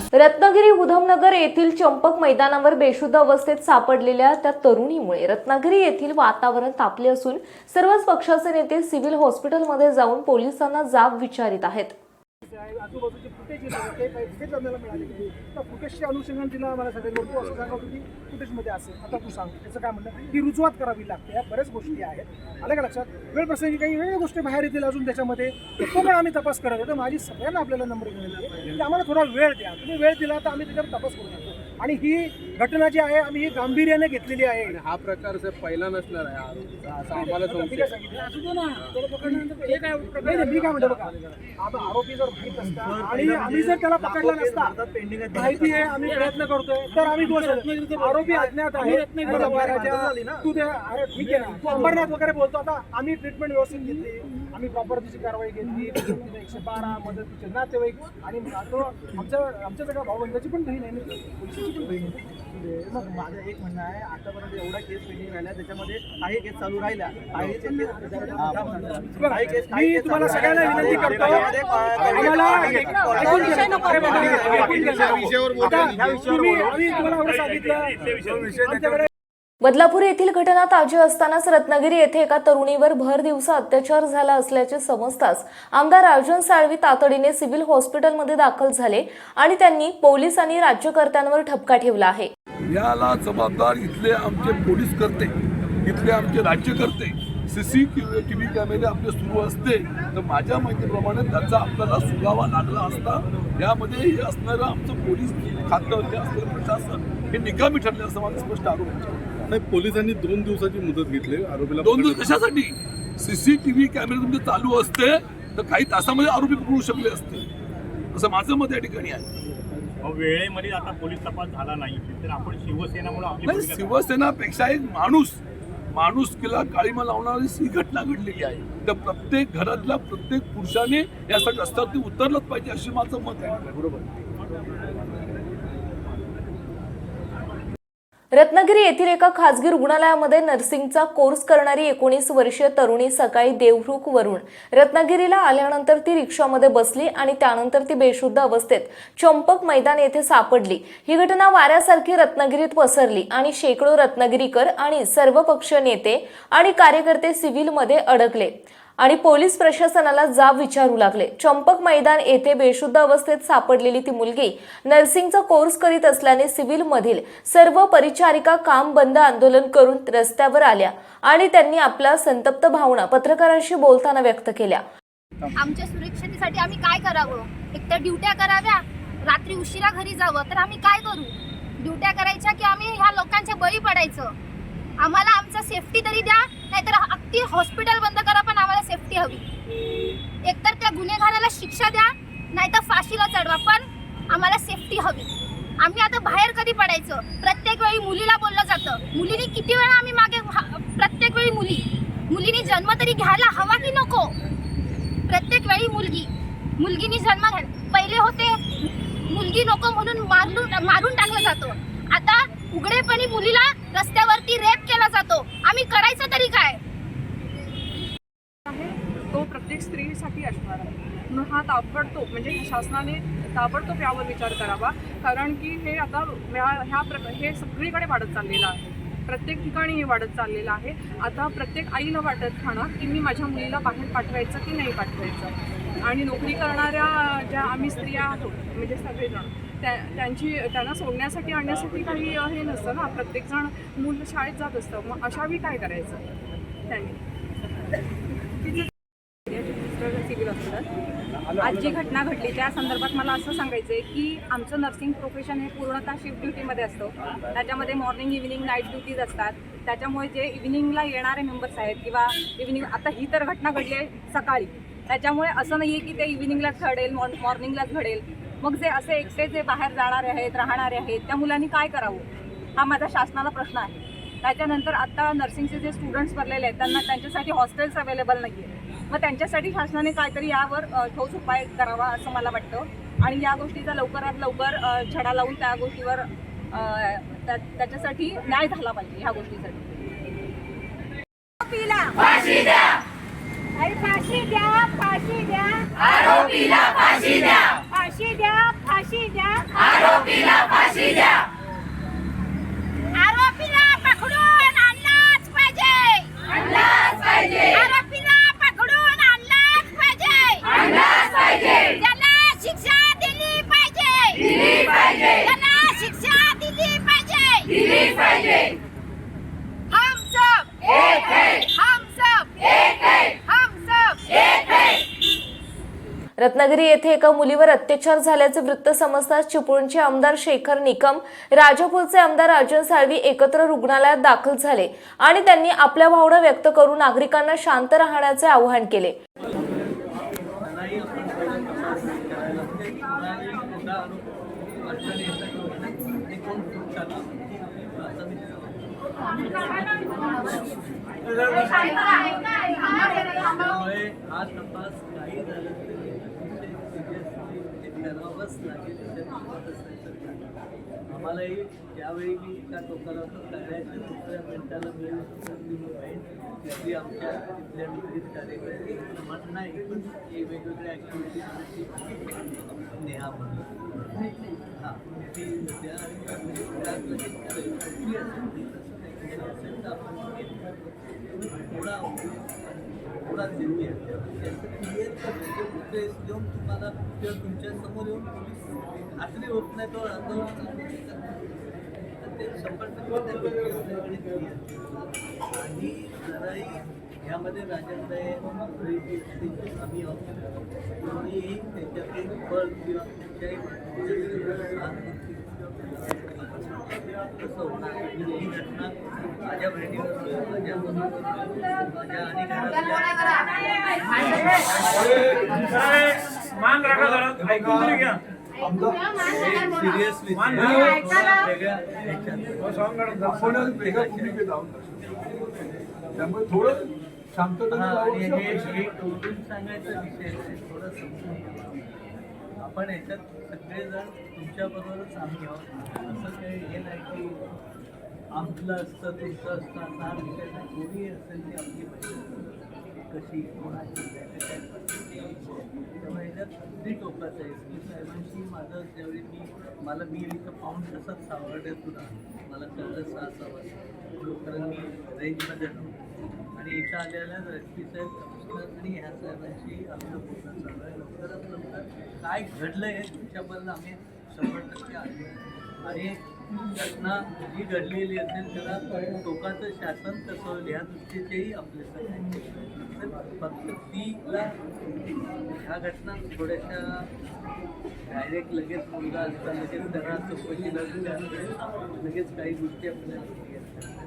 समजताच रत्नागिरी उधमनगर येथील चंपक मैदानावर बेशुद्ध अवस्थेत सापडलेल्या त्या तरुणीमुळे रत्नागिरी येथील वातावरण तापले असून सर्वच पक्षाचे नेते सिव्हिल हॉस्पिटलमध्ये जाऊन पोलिसांना जाब विचारित आहेत. आजूबाजूचे फुटेज येत ते काही फुटेज आपल्याला मिळाले तर फुटेजचे अनुषंगाने तिला आम्हाला सगळ्यांना तू असं सांगा की फुटेजमध्ये असेल. आता तू सांग त्याचं काय म्हणणं? ती रुजवात करावी लागते या बऱ्याच गोष्टी आहेत. आलं का लक्षात? वेळ प्रसंगी काही वेगळ्या गोष्टी बाहेर येतील अजून त्याच्यामध्ये. तो पण आम्ही तपास करत आहे तर माझी सगळ्यांना आपल्याला नंबर विनंती आहे. की आम्हाला थोडा वेळ द्या. तुम्ही वेळ दिला तर आम्ही त्याच्यावर तपास करू शकतो. आणि ही घटना जी आहे आम्ही ही गांभीर्याने घेतलेली आहे. हा प्रकार सर पहिला नसणार आहे. आरोपीचा, असं आम्हाला आता मी संशय. काय आहे. सांगितलं, असू दे ना, त्याला पकडल्यानंतर हे काय नाही, नाही, मी काय म्हणतो बघा. आता आरोपी जर माहीत असता आणि आम्ही जर त्याला पकडला नसता माहिती आहे आम्ही प्रयत्न करतोय. तर आम्ही दोष आरोपी अज्ञात आहे. तू ते अरे ठीक आहे. ना तू अंबरनाथ वगैरे बोलतो. आता आम्ही ट्रीटमेंट व्यवस्थित घेतली. आम्ही प्रॉपर तिची कारवाई घेतली. एकशे बारा मदतीचे नातेवाईक आणि तो आमच्या आमच्या सगळ्या भावबंधाची पण बहीण आहे. पोलिसाची पण बहीण आहे. मग माझं एक म्हणणं आहे आतापर्यंत एवढा केस पेंडिंग राहिल्या त्याच्यामध्ये काही केस चालू राहिल्या. काही केस मी तुम्हाला सगळ्यांना. विनंती करतो तुम्हाला सांगितलं. बदलापूर येथील घटना ताजी असतानाच रत्नागिरी येथे एका तरुणीवर भर दिवसा अत्याचार झाला असल्याचे समजताच आमदार राजन साळवी तातडीने सिव्हिल हॉस्पिटलमध्ये दाखल झाले आणि त्यांनी पोलीस आणि राज्यकर्त्यांवर ठपका ठेवला आहे. याला जबाबदार इथले आमचे पोलीस करते इथले आमचे राज्यकर्ते सी सी कॅमेरे आपले सुरू असते. तर माझ्या माहितीप्रमाणे त्याचा आपल्याला सुगावा लागला असता यामध्ये हे असणारं आमचं पोलीस खातं हे असणारं प्रशासन हे निकामी ठरले असं माझं स्पष्ट आरोप आहे. नाही पोलिसांनी दोन दिवसाची मुदत घेतली आरोपीला दोन दिवस. कशासाठी? सीसीटीव्ही कॅमेरे तुमचे चालू असते तर काही तासामध्ये आरोपी पकडू शकले असते. असं माझं मत या ठिकाणी आहे. वेळेमध्ये आता पोलीस तपास झाला नाही तर आपण शिवसेना म्हणून? शिवसेनापेक्षा एक माणूस माणूस किला काळीमा लावणारी ही घटना घडलेली आहे. तर प्रत्येक घरातल्या प्रत्येक पुरुषाने यासाठी रस्त्यावरती उतरलंच पाहिजे अशी माझं मत आहे. बरोबर. रत्नागिरी येथील एका खासगी रुग्णालयामध्ये नर्सिंगचा कोर्स करणारी एकोणीस वर्षीय तरुणी सकाळी देवरुखवरून रत्नागिरीला आल्यानंतर ती रिक्षामध्ये बसली आणि त्यानंतर ती बेशुद्ध अवस्थेत चंपक मैदान येथे सापडली. ही घटना वाऱ्यासारखी रत्नागिरीत पसरली आणि शेकडो रत्नागिरीकर आणि सर्वपक्षीय नेते आणि कार्यकर्ते सिव्हिलमध्ये अडकले. आणि पोलीस प्रशासनाला जाब विचारू लागले. चंपक मैदान येथे बेशुद्ध अवस्थेत सापडलेली ती मुलगी नर्सिंगचा कोर्स करीत असल्याने सिव्हिल मधील सर्व परिचारिका काम बंद आंदोलन करून रस्त्यावर आल्या आणि त्यांनी आपल्या संतप्त भावना पत्रकारांशी बोलताना व्यक्त केल्या. आमच्या सुरक्षतेसाठी आम्ही काय करावं? एक तर ड्युट्या कराव्या. रात्री उशिरा घरी जावं. तर आम्ही काय करू? ड्युट्या करायच्या की आम्ही ह्या लोकांच्या बळी पडायचं? आम्हाला आमचा सेफ्टी तरी द्या नाहीतर अगदी हॉस्पिटल बंद करा पण आम्हाला सेफ्टी हवी. एकतर त्या गुन्हेगाराला शिक्षा द्या नाहीतर फाशीला चढवा पण आम्हाला सेफ्टी हवी. आम्ही आता बाहेर कधी पडायचं? प्रत्येक वेळी मुलीला बोललं जातं. मुलीने किती वेळा आम्ही मागे प्रत्येक वेळी मुली मुलीनी जन्म तरी घ्यायला हवा की नको? प्रत्येक वेळी मुलगी मुलगीनी जन्म घ्या. पहिले होते मुलगी नको म्हणून मारून मारून टाकलं जातो. आता उघडेपणी मुलीला रस्त्यावरती रेप केला जातो. आम्ही करायचं तरी काय? आहे तो प्रत्येक स्त्रीसाठी असणार आहे. म्हणून हा ताबडतोब म्हणजे शासनाने ताबडतोब यावर विचार करावा. कारण की हे आता ह्या प्र हे सगळीकडे वाढत चाललेलं आहे. प्रत्येक ठिकाणी हे वाढत चाललेलं आहे. आता प्रत्येक आईला वाटत खाणं की मी माझ्या मुलीला बाहेर पाठवायचं की नाही पाठवायचं. आणि नोकरी करणाऱ्या ज्या आम्ही स्त्रिया आहोत म्हणजे सगळेजण त्या त्यांची त्यांना सोडण्यासाठी आणण्यासाठी काही हे नसतं ना. प्रत्येकजण मूल शाळेत जात असतं. मग अशावेळी काय करायचं? त्यांनी. सिव्हिल हॉस्पिटल आज जी घटना घडली त्या संदर्भात मला असं सांगायचं आहे की आमचं नर्सिंग प्रोफेशन हे पूर्णतः शिफ्ट ड्युटीमध्ये असतो. त्याच्यामध्ये मॉर्निंग इव्हिनिंग नाईट ड्युटीज असतात. त्याच्यामुळे जे इव्हिनिंगला येणारे मेंबर्स आहेत किंवा इव्हिनिंग आता ही तर घटना घडली आहे सकाळी. त्याच्यामुळे असं नाही आहे की ते इव्हिनिंगलाच घडेल मॉर्निंगलाच घडेल. मग जे असे एकटे जे बाहेर जाणारे आहेत राहणारे आहेत त्या मुलांनी काय करावं? हा माझा शासनाला प्रश्न आहे. त्याच्यानंतर आता नर्सिंगचे जे स्टुडंट्स भरलेले आहेत त्यांना त्यांच्यासाठी हॉस्टेल्स अवेलेबल नाही आहे मग त्यांच्यासाठी शासनाने काहीतरी यावर ठोस उपाय करावा असं मला वाटतं. आणि या गोष्टीचा लवकरात लवकर छडा लावून त्या गोष्टीवर त्याच्यासाठी न्याय झाला पाहिजे ह्या गोष्टीसाठी. फाशी द्या! फाशी द्या फाशी द्या. फाशी द्या! फाशी द्या फाशी द्या. आरोपीला फाशी द्या आरोपीला पकडून आणलाच पाहिजे आणलाच पाहिजे आरोपीला पकडून आणलाच पाहिजे आणलाच पाहिजे त्याला शिक्षा दिली पाहिजे दिली पाहिजे त्याला शिक्षा दिली पाहिजे दिली पाहिजे हम सब एक है हम सब एक है हम सब एक है रत्नागिरी येथे एका मुलीवर अत्याचार झाल्याचे वृत्त समजताच चिपळूणचे आमदार शेखर निकम राजापूरचे आमदार राजन साळवी एकत्र रुग्णालयात दाखल झाले आणि त्यांनी आपल्या भावना व्यक्त करून नागरिकांना शांत राहण्याचे आवाहन केले. आज तपास काही झालं तरी अतिशय सिरियसली ते करावंच लागेल त्याच्यात हिंमत असायचं कारण आम्हालाही ज्यावेळी मी एका टोकाला होतो कार्याच्या दुसऱ्या मिनिटाला मिळेल संधी पाहिजे तिथली आमच्या तिथल्या विपरीत कार्यकर्ते म्हणत नाही पण हे वेगवेगळ्या ॲक्टिव्हिटीजची नेहा म्हणून हां ती होत्या आणि त्यात लगेच कुठली असेल ती तसं काही असेल तर आपण केलं. थोडा थोडा देऊया उद्देश देऊन तुम्हाला किंवा तुमच्यासमोर येऊन पोलीस आखरी होत नाही तो आंदोलन ते शंभर टक्के आणि जराही ह्यामध्ये राजेंद्र आम्ही आहोत कोणीही त्याच्यातील फळ किंवा कुठच्याही तसं होणार नाही. ही घटना माझ्या बहिणीवर माझ्या मुलीवर, माझ्या आणि मान राखा जरा. ऐकून तरी घ्या. सिरियसली आहोत त्यामुळे थोडं शांततेने हा, हे हे सांगायचा विषय थोडं. आपण याच्यात सगळेजण तुमच्याबरोबरच आम्ही आहोत असं काही हे नाही की आपलं असतं तुमचं असतं असा हा विषय नाही. कोणी असेल ती आपली माहिती कशी कोणाची त्यामुळे ह्याच्यात अगदी टोकाचं आहे. की साहेबांशी माझं ज्यावेळी मी मला मी इथं पाहून तसंच सावर्ड्यातून आलो मला कळलं सहा सहा वाजता. कारण मी रेंजमध्ये नव्हतो आणि इथं आलेल्या एस साहेब आणि ह्या साहेबांशी आमचं बोलणं चालू आहे. लवकरात लवकर काय घडलं आहे तुमच्यापर्यंत आम्ही शंभर टक्के आलो आणि घटना जी घडलेली असेल त्याला टोकाचं शासन कसं ह्या दृष्टीचेही आपले सगळे फक्त तीला ह्या घटना थोड्याशा डायरेक्ट लगेच मुलगा असता लगेच त्यांना चौकशीला दिल्या लगेच काही गोष्टी आपल्याला